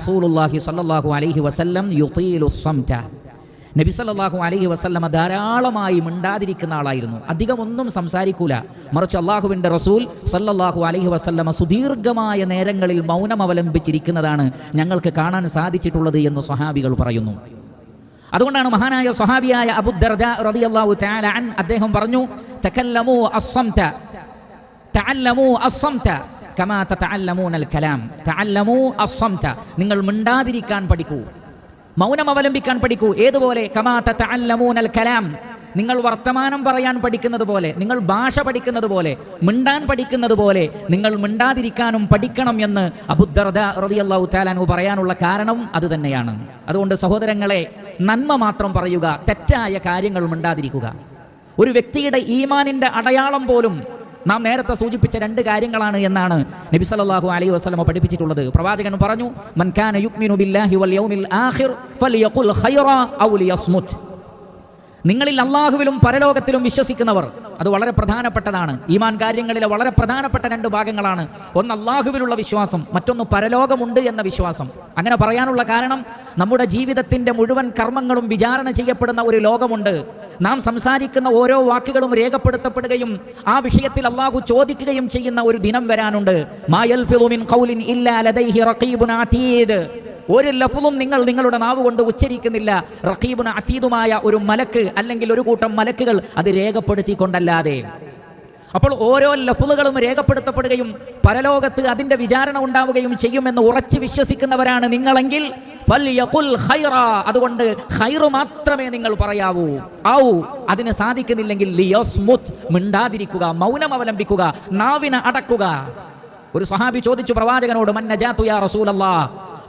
റസൂലുള്ളാഹി സല്ലല്ലാഹു അലൈഹി വസല്ലം യുതീലു സംത നബി സല്ലല്ലാഹു അലൈഹി വസല്ലമ ധാരാളമായി മിണ്ടാതിരിക്കുന്ന ആളായിരുന്നു. അധികം ഒന്നും സംസാരിക്കൂല. മറിച്ച് അള്ളാഹുവിന്റെ റസൂൽ സല്ലല്ലാഹു അലൈഹി വസല്ലമ സുദീർഘമായ നേരങ്ങളിൽ മൗനം അവലംബിച്ചിരിക്കുന്നതാണ് ഞങ്ങൾക്ക് കാണാൻ സാധിച്ചിട്ടുള്ളത് എന്ന് സ്വഹാബികൾ പറയുന്നു. അതുകൊണ്ടാണ് മഹാനായ സ്വഹാബിയായ അബുദർദ റളിയല്ലാഹു തആല അൻ അദ്ദേഹം പറഞ്ഞു തകല്ലമു അസ്സംത തഅല്ലമു അസ്സംത തഅല്ലമൂനൽ കലാം തഅല്ലമൂ അസ്സംത. നിങ്ങൾ മിണ്ടാതിരിക്കാൻ പഠിക്കൂ. മൗനം അവലംബിക്കാൻ പഠിക്കൂ. ഏതുപോലെ? തഅല്ലമൂനൽ കലാം നിങ്ങൾ വർത്തമാനം പറയാൻ പഠിക്കുന്നത് പോലെ നിങ്ങൾ ഭാഷ പഠിക്കുന്നത് പോലെ മിണ്ടാൻ പഠിക്കുന്നത് പോലെ നിങ്ങൾ മിണ്ടാതിരിക്കാനും പഠിക്കണം എന്ന് അബുദർദ റളിയല്ലാഹു താലാനു പറയാനുള്ള കാരണം അത് തന്നെയാണ്. അതുകൊണ്ട് സഹോദരങ്ങളെ നന്മ മാത്രം പറയുക തെറ്റായ കാര്യങ്ങൾ മിണ്ടാതിരിക്കുക. ഒരു വ്യക്തിയുടെ ഈമാനിന്റെ അടയാളം പോലും നാം നേരത്തെ സൂചിപ്പിച്ച രണ്ട് കാര്യങ്ങളാണ് എന്നാണ് നബി സല്ലല്ലാഹു അലൈഹി വസല്ലമ പഠിപ്പിച്ചിട്ടുള്ളത്. പ്രവാചകൻ പറഞ്ഞു മൻ കാന യുക്മിനു ബില്ലാഹി വൽ യൗമിൽ ആഖിർ ഫലിയഖുൽ ഖൈറ ഔ ലിയസ്മുത് നിങ്ങളിൽ അള്ളാഹുവിലും പരലോകത്തിലും വിശ്വസിക്കുന്നവർ. അത് വളരെ പ്രധാനപ്പെട്ടതാണ്. ഈമാൻ കാര്യങ്ങളിലെ വളരെ പ്രധാനപ്പെട്ട രണ്ട് ഭാഗങ്ങളാണ്. ഒന്ന് അള്ളാഹുവിലുള്ള വിശ്വാസം മറ്റൊന്ന് പരലോകമുണ്ട് എന്ന വിശ്വാസം. അങ്ങനെ പറയാനുള്ള കാരണം നമ്മുടെ ജീവിതത്തിന്റെ മുഴുവൻ കർമ്മങ്ങളും വിചാരണ ചെയ്യപ്പെടുന്ന ഒരു ലോകമുണ്ട്. നാം സംസാരിക്കുന്ന ഓരോ വാക്കുകളും രേഖപ്പെടുത്തപ്പെടുകയും ആ വിഷയത്തിൽ അള്ളാഹു ചോദിക്കുകയും ചെയ്യുന്ന ഒരു ദിനം വരാനുണ്ട്. മായൽ ഇല്ലാ ലദൈഹി ഒരു ലഫുലും നിങ്ങൾ നിങ്ങളുടെ നാവ് കൊണ്ട് ഉച്ചരിക്കുന്നില്ല. റഖീബുന അതീതുമായ ഒരു മലക്ക് അല്ലെങ്കിൽ ഒരു കൂട്ടം മലക്കുകൾ അത് രേഖപ്പെടുത്തിക്കൊണ്ടല്ലാതെ. അപ്പോൾ ഓരോ ലഫുലുകളും രേഖപ്പെടുത്തപ്പെടുകയും പരലോകത്ത് അതിന്റെ വിചാരണ ഉണ്ടാവുകയും ചെയ്യുമെന്ന് ഉറച്ചു വിശ്വസിക്കുന്നവരാണ് നിങ്ങളെങ്കിൽ. അതുകൊണ്ട് ഖൈറ് മാത്രമേ നിങ്ങൾ പറയാവൂ. ഔ അതിന് സാധിക്കുന്നില്ലെങ്കിൽ ലിയസ്മുത് മിണ്ടാതിരിക്കുക മൗനം അവലംബിക്കുക നാവിനെ അടക്കുക. ഒരു സഹാബി ചോദിച്ചു പ്രവാചകനോട് മന്നജാത്തു യാ റസൂലല്ലാ?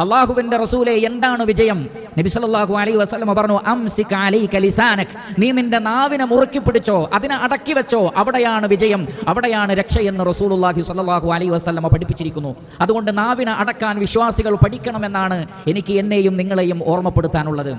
അള്ളാഹുവിന്റെ റസൂലെ എന്താണ് വിജയം? നബി സല്ലല്ലാഹു അലൈഹി വസല്ലം പറഞ്ഞു അംസിക അലൈക ലിസാനക്. നീ നിന്റെ നാവിനെ മുറുക്കി പിടിച്ചോ അതിനെ അടക്കി വെച്ചോ അവിടെയാണ് വിജയം അവിടെയാണ് രക്ഷ എന്ന് റസൂലുള്ളാഹി സ്വല്ലല്ലാഹു അലൈഹി വസല്ലം പഠിപ്പിച്ചിരിക്കുന്നു. അതുകൊണ്ട് നാവിനെ അടക്കാൻ വിശ്വാസികൾ പഠിക്കണമെന്നാണ് എനിക്ക് എന്നെയും നിങ്ങളെയും ഓർമ്മപ്പെടുത്താനുള്ളത്.